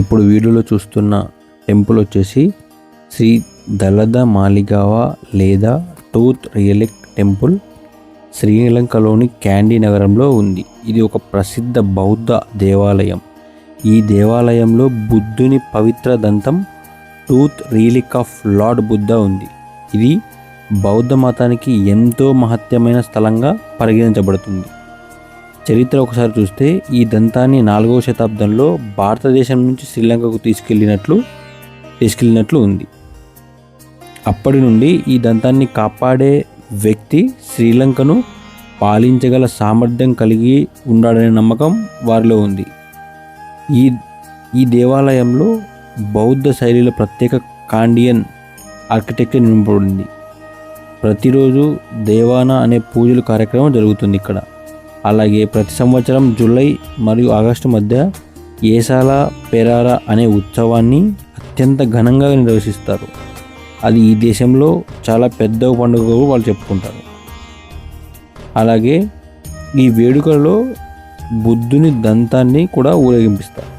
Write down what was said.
ఇప్పుడు వీడియోలో చూస్తున్న టెంపుల్ వచ్చేసి శ్రీ దళద మాలిగావ లేదా టూత్ రియలిక్ టెంపుల్ శ్రీలంకలోని క్యాండీ నగరంలో ఉంది. ఇది ఒక ప్రసిద్ధ బౌద్ధ దేవాలయం. ఈ దేవాలయంలో బుద్ధుని పవిత్ర దంతం tooth relic of Lord Buddha ఉంది. ఇది బౌద్ధ మతానికి ఎంతో మహత్యమైన స్థలంగా పరిగణించబడుతుంది. చరిత్ర ఒకసారి చూస్తే ఈ దంతాన్ని నాలుగవ శతాబ్దంలో భారతదేశం నుంచి శ్రీలంకకు తీసుకెళ్ళినట్లు తీసుకెళ్ళినట్లు ఉంది. అప్పటి నుండి ఈ దంతాన్ని కాపాడే వ్యక్తి శ్రీలంకను పాలించగల సామర్థ్యం కలిగి ఉన్నాడనే నమ్మకం వారిలో ఉంది. ఈ ఈ దేవాలయంలో బౌద్ధ శైలిలో ప్రత్యేక కాండియన్ ఆర్కిటెక్చర్ నింపబడింది ప్రతిరోజు దేవానా అనే పూజలు కార్యక్రమం జరుగుతుంది ఇక్కడ. అలాగే ప్రతి సంవత్సరం జూలై మరియు ఆగస్టు మధ్య ఏసాల పెరారా అనే ఉత్సవాన్ని అత్యంత ఘనంగా నిర్వహిస్తారు. అది ఈ దేశంలో చాలా పెద్ద పండుగ వాళ్ళు చెప్పుకుంటారు. అలాగే ఈ వేడుకలో బుద్ధుని దంతాన్ని కూడా ఊరేగింపిస్తారు.